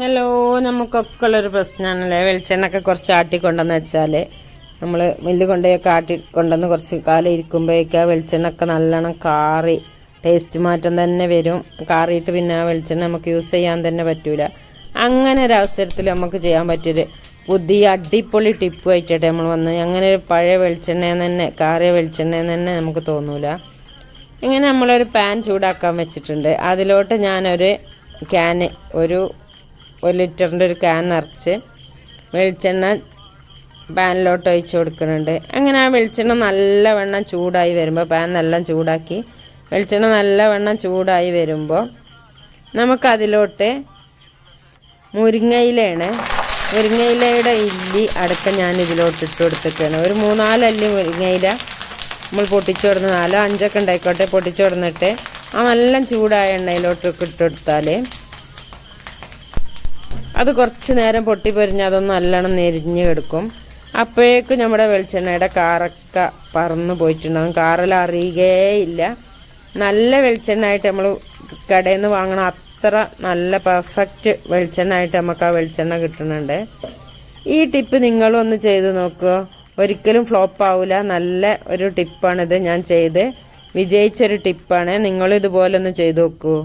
Hello നമുക്കൊക്കെ ഉള്ളൊരു പ്രശ്നമാണല്ലേ വെളിച്ചെണ്ണൊക്കെ കുറച്ച് ആട്ടിക്കൊണ്ടെന്ന് വെച്ചാൽ നമ്മൾ മില്ല് കൊണ്ടുപോയൊക്കെ ആട്ടി കൊണ്ടുവന്ന് കുറച്ച് കാലം ഇരിക്കുമ്പോഴേക്ക് ആ വെളിച്ചെണ്ണൊക്കെ നല്ലോണം കാറി ടേസ്റ്റ് മാറ്റം തന്നെ വരും. കാറിയിട്ട് പിന്നെ ആ വെളിച്ചെണ്ണ നമുക്ക് യൂസ് ചെയ്യാൻ തന്നെ പറ്റൂല. അങ്ങനെ ഒരു അവസരത്തിൽ നമുക്ക് ചെയ്യാൻ പറ്റിയൊരു പുതിയ അടിപൊളി ടിപ്പ് ആയിട്ടെ നമ്മൾ വന്ന്. അങ്ങനെ ഒരു പഴയ വെളിച്ചെണ്ണയെന്ന് തന്നെ കാറിയ വെളിച്ചെണ്ണയെന്ന് തന്നെ നമുക്ക് തോന്നൂല. ഇങ്ങനെ നമ്മളൊരു പാൻ ചൂടാക്കാൻ വെച്ചിട്ടുണ്ട്. അതിലോട്ട് ഞാനൊരു ക്യാന് ഒരു ഒരു ലിറ്ററിന്റെ ഒരു ക്യാൻ നിറച്ച് വെളിച്ചെണ്ണ പാനിലോട്ട് ഒഴിച്ച് കൊടുക്കുന്നുണ്ട്. അങ്ങനെ ആ വെളിച്ചെണ്ണ നല്ലവണ്ണം ചൂടായി വരുമ്പോൾ പാൻ നല്ല ചൂടാക്കി വെളിച്ചെണ്ണ നല്ലവണ്ണം ചൂടായി വരുമ്പോൾ നമുക്കതിലോട്ട് മുരിങ്ങയിലയാണ് മുരിങ്ങയിലയുടെ ഇല്ലി അടക്കം ഞാൻ ഇതിലോട്ട് ഇട്ട് കൊടുത്തേക്കാണ് ഒരു മൂന്നാലല്ലി മുരിങ്ങയില നമ്മൾ പൊട്ടിച്ചോടുന്ന നാലോ അഞ്ചൊക്കെ ഉണ്ടായിക്കോട്ടെ പൊട്ടിച്ചോടുന്നിട്ട് ആ നല്ല ചൂടായ എണ്ണയിലോട്ടൊക്കെ ഇട്ട് കൊടുത്താൽ അത് കുറച്ച് നേരം പൊട്ടി പൊരിഞ്ഞ് അതൊന്ന് നല്ലോണം നെരിഞ്ഞ് കിടക്കും. അപ്പോഴേക്ക് നമ്മുടെ വെളിച്ചെണ്ണയുടെ കാറൊക്കെ പറന്ന് പോയിട്ടുണ്ടാകും കാറിലറിയുകയില്ല നല്ല വെളിച്ചെണ്ണ ആയിട്ട് നമ്മൾ കടയിൽ നിന്ന് വാങ്ങണ അത്ര നല്ല പെർഫെക്റ്റ് വെളിച്ചെണ്ണ ആയിട്ട് നമുക്ക് ആ വെളിച്ചെണ്ണ കിട്ടുന്നുണ്ട്. ഈ ടിപ്പ് നിങ്ങളും ഒന്ന് ചെയ്ത് നോക്കുക. ഒരിക്കലും ഫ്ലോപ്പ് ആവില്ല നല്ല ഒരു ടിപ്പാണിത് ഞാൻ ചെയ്ത്. വിജയിച്ചൊരു ടിപ്പാണ്. നിങ്ങളും ഇതുപോലെ ഒന്ന് ചെയ്ത് നോക്കൂ.